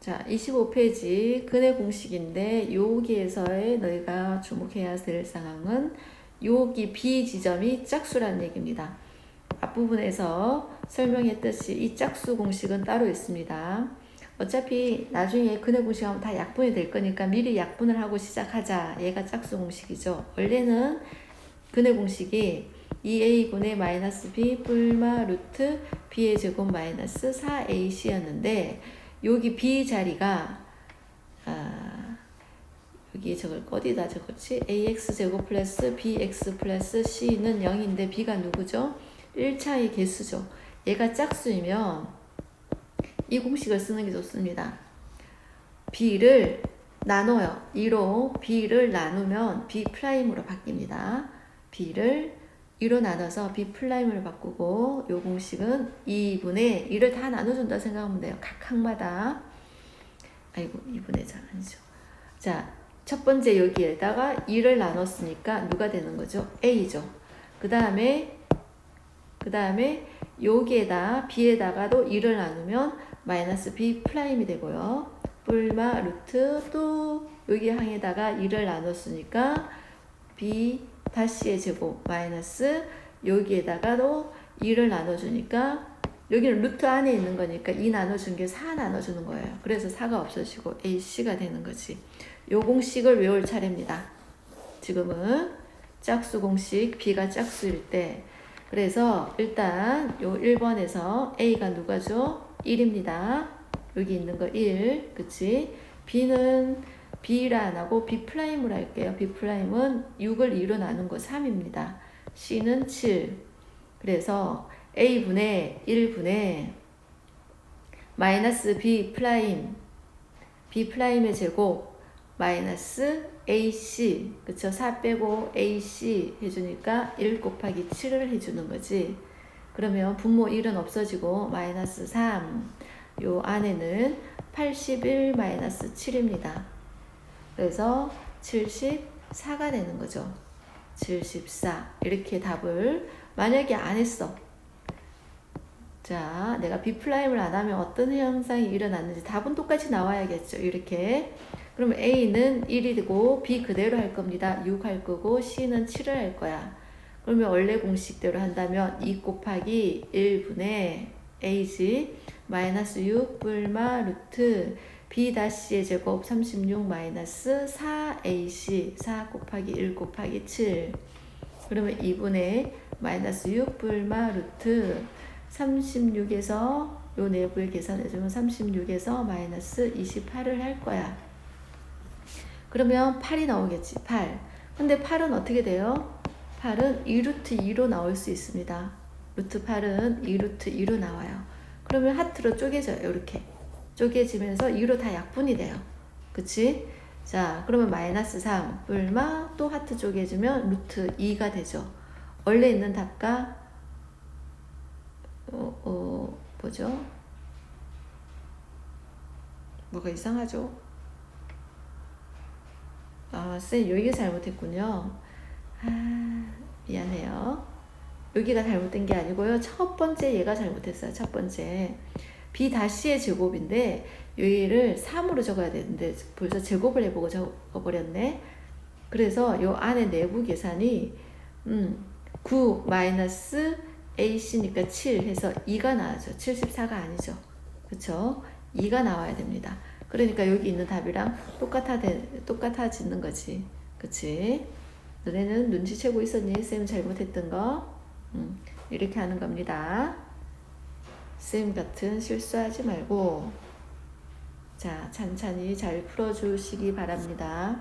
자, 25페이지 근해 공식인데 여기에서의 너희가 주목해야 될 상황은 여기 B 지점이 짝수라는 얘기입니다. 앞부분에서 설명했듯이 이 짝수 공식은 따로 있습니다. 어차피 나중에 근해 공식하면 다 약분이 될 거니까 미리 약분을 하고 시작하자. 얘가 짝수 공식이죠. 원래는 근해 공식이 2a분의 마이너스 b 뿔마 루트 b의 제곱 마이너스 4ac였는데 여기 b 자리가 아, 여기 저걸 어디다 적었지? ax 제곱 플러스 bx 플러스 c는 0인데 b가 누구죠? 1차의 개수죠. 얘가 짝수이면 이 공식을 쓰는 게 좋습니다. b를 나눠요. 2로 b를 나누면 b 프라임으로 바뀝니다. b를 2로 나눠서 b 프라임으로 바꾸고 요 공식은 2분의 2를 다 나눠준다 생각하면 돼요. 각 항마다. 아이고 2분의 자 아니죠. 자, 첫 번째 여기에다가 2를 나눴으니까 누가 되는 거죠? a죠. 그 다음에 그 다음에 여기에다 b에다가도 2를 나누면 마이너스 b 프라임이 되고요. 뿔마 루트 또 여기 항에다가 2를 나눴으니까 b 다시의 제곱 마이너스 여기에다가도 2를 나눠주니까 여기는 루트 안에 있는 거니까 2 나눠준 게 4 나눠주는 거예요. 그래서 4가 없어지고 AC가 되는 거지. 요 공식을 외울 차례입니다. 지금은 짝수 공식 B가 짝수일 때 그래서 일단 요 1번에서 A가 누가죠? 1입니다. 여기 있는 거 1. 그치? B는 B라 안 하고 B 프라임으로 할게요. B 프라임은 6을 2로 나눈 거 3입니다. C는 7. 그래서 A분의 1분의 마이너스 B 프라임 B 프라임의 제곱 마이너스 AC 그쵸 4 빼고 AC 해주니까 1 곱하기 7을 해주는 거지 그러면 분모 1은 없어지고 마이너스 3 요 안에는 81 마이너스 7입니다 그래서 74가 되는 거죠 74 이렇게 답을 만약에 안 했어 자, 내가 B 플라임을 안 하면 어떤 현상이 일어났는지 답은 똑같이 나와야겠죠. 이렇게. 그러면 A는 1이 되고 B 그대로 할 겁니다. 6 할 거고 C는 7을 할 거야. 그러면 원래 공식대로 한다면 2 곱하기 1분의 A지 마이너스 6 뿔마 루트 B 다시의 제곱 36 마이너스 4AC 4 곱하기 1 곱하기 7 그러면 2분의 마이너스 6 뿔마 루트 36에서 요 내부를 계산해주면 36에서 마이너스 28을 할 거야. 그러면 8이 나오겠지. 8. 근데 8은 어떻게 돼요? 8은 2루트 2로 나올 수 있습니다. 루트 8은 2루트 2로 나와요. 그러면 하트로 쪼개져요. 이렇게. 쪼개지면서 2로 다 약분이 돼요. 그치? 자, 그러면 마이너스 3 뿔마 또 하트 쪼개지면 루트 2가 되죠. 원래 있는 답과 어, 어, 뭐죠? 뭐가 이상하죠? 아, 쌤, 여기가 잘못했군요. 아, 미안해요. 여기가 잘못된 게 아니고요. 첫 번째 얘가 잘못했어요. 첫 번째. B 다시의 제곱인데, 여기를 3으로 적어야 되는데, 벌써 제곱을 해보고 적어버렸네. 그래서 요 안에 내부 계산이, 음, 9 마이너스 AC니까 7 해서 2가 나와죠. 74가 아니죠. 그쵸? 2가 나와야 됩니다. 그러니까 여기 있는 답이랑 똑같아, 똑같아지는 거지. 그치? 너네는 눈치채고 있었니? 쌤 잘못했던 거? 음, 이렇게 하는 겁니다. 쌤 같은 실수하지 말고, 자, 찬찬히 잘 풀어주시기 바랍니다.